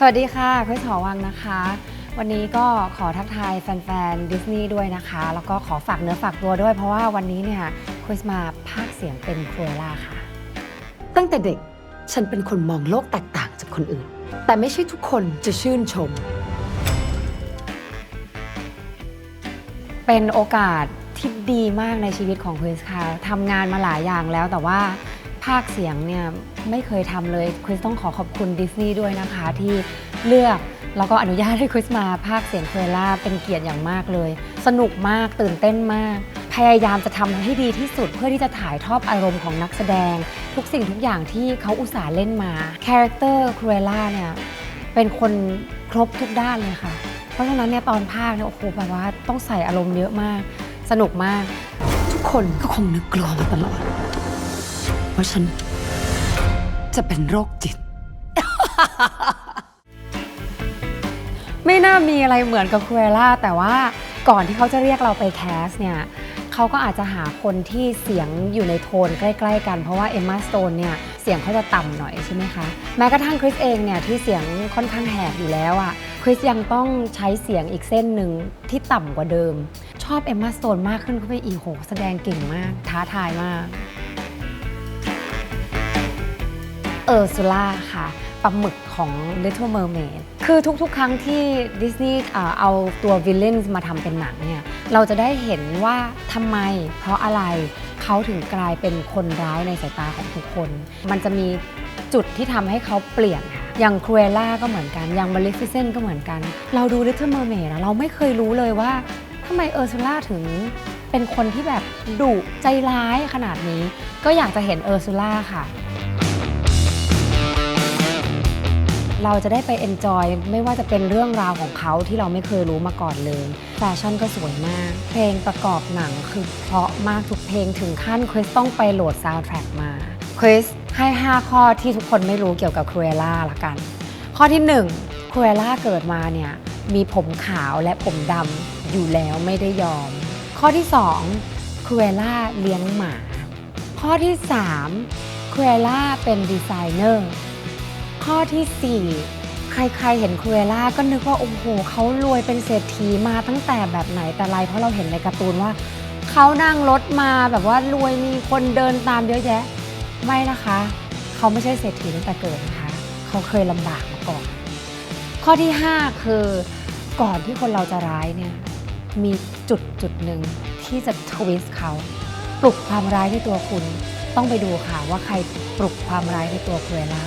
สวัสดีค่ะคริสหอวังนะคะ วันนี้ก็ขอทักทายแฟนๆดิสนีย์ด้วยนะคะ แล้วก็ขอฝากเนื้อฝากตัวด้วย เพราะว่าวันนี้เนี่ยคริสมาภาคเสียงเป็นครูเอล่าค่ะ ตั้งแต่เด็กฉันเป็นคนมองโลกแตกต่างจากคนอื่น แต่ไม่ใช่ทุกคนจะชื่นชม เป็นโอกาสที่ดีมากในชีวิตของคริสค่ะทำงานมาหลายอย่างแล้วแต่ว่า ภาคเสียงเนี่ยไม่เคยทำเลยคริสต้องขอขอบคุณดิสนีย์ด้วยนะคะ ที่เลือกแล้วก็อนุญาตให้คริสมาภาคเสียงเคอล่าเป็นเกียรติอย่างมากเลย สนุกมากตื่นเต้นมาก พยายามจะทำให้ดีที่สุดเพื่อที่จะถ่ายทอดอารมณ์ของนักแสดง ทุกสิ่งทุกอย่างที่เขาอุตส่าห์เล่นมาคาแรคเตอร์ครูเอล่าเนี่ยเป็นคนครบทุกด้านเลยค่ะ เพราะฉะนั้นเนี่ยตอนภาคเนี่ยโอ้โหแบบว่าต้องใส่อารมณ์เยอะมาก สนุกมาก ทุกคนก็คงนึกกลัวมาตลอด ว่าฉัน จะเป็นโรคจิต ไม่น่ามีอะไรเหมือนกับครูเอล่า แต่ว่าก่อนที่เขาจะเรียกเราไปแคสเนี่ยเขาก็อาจจะหาคนที่เสียงอยู่ในโทนใกล้ ๆ กัน เพราะว่าเอมมาสโตนเนี่ยเสียงเขาจะต่ำหน่อยใช่ไหมคะ แม้กระทั่งคริสเองเนี่ยที่เสียงค่อนข้างแหบอยู่แล้วอะคริสยังต้องใช้เสียงอีกเส้นหนึ่งที่ต่ำกว่าเดิม ชอบเอมมาสโตนมากขึ้นเข้าไปอีกโหแสดงเก่งมาก ท้าทายมาก เออร์ซูล่าค่ะปลาหมึกของ Little Mermaid คือทุกๆ ครั้งที่ดิสนีย์เอาตัววิลเลนมาทำเป็นหนังเนี่ย เราจะได้เห็นว่าทำไม เพราะอะไรเขาถึงกลายเป็นคนร้ายในสายตาของทุกคน มันจะมีจุดที่ทำให้เขาเปลี่ยนค่ะอย่างครูเอล่าก็เหมือนกัน อย่างมา l ิฟิเซนก็เหมือนกัน เราดู Little Mermaid อะเราไม่เคยรู้เลยว่าทำไมเออร์ซูล่าถึงเป็นคนที่แบบดุใจร้ายขนาดนี้ ก็อยากจะเห็นเออร์ซูล่าค่ะ เราจะได้ไปเอนจอยไม่ว่าจะเป็นเรื่องราวของเขาที่เราไม่เคยรู้มาก่อนเลยแฟชั่นก็สวยมาก เพลงประกอบหนังคือเพราะมากทุกเพลงถึงขั้นคริสต้องไปโหลดซาวด์แทร็กมาคริสให้ 5 ข้อที่ทุกคนไม่รู้เกี่ยวกับครูเอล่าละกัน ข้อที่1ครูเอล่าเกิดมาเนี่ยมีผมขาวและผมดำอยู่แล้วไม่ได้ยอม ข้อที่2ครูเอล่าเลี้ยงหมา ข้อที่3ครูเอล่าเป็นดีไซเนอร์ ข้อที่ 4 ใครๆเห็นครูเอล่าก็นึกว่า โอ้โหเขารวยเป็นเศรษฐีมาตั้งแต่แบบไหนแต่ไรเพราะเราเห็นในการ์ตูนว่า เขานั่งรถมาแบบว่ารวยมีคนเดินตามเยอะแยะ ไม่นะคะ เขาไม่ใช่เศรษฐีตั้งแต่เกิดนะคะ เขาเคยลำบากมาก่อน ข้อที่ 5 คือก่อนที่คนเราจะร้ายเนี่ยมีจุดจุดหนึ่งที่จะทวิสต์เขาปลุกความร้ายในตัวคุณ ต้องไปดูค่ะว่าใครปลุกความร้ายในตัวครูเอล่า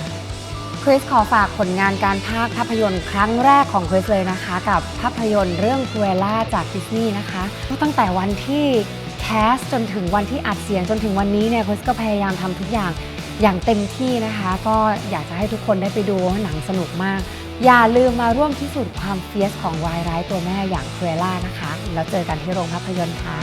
คริสขอฝากผลงานการภาคภาพยนตร์ครั้งแรกของคริสเลยนะคะ กับภาพยนตร์เรื่องคูเอล่าจากดิสนีย์นะคะตั้งแต่วันที่แคสจนถึงวันที่อัดเสียงจนถึงวันนี้เนี่ยคริสก็พยายามทำทุกอย่างอย่างเต็มที่นะคะ ก็อยากจะให้ทุกคนได้ไปดูหนังสนุกมาก อย่าลืมมาร่วมพิสูจน์ความเฟียสของวายร้ายตัวแม่อย่างคูเอล่านะคะ แล้วเจอกันที่โรงภาพยนตร์ค่ะ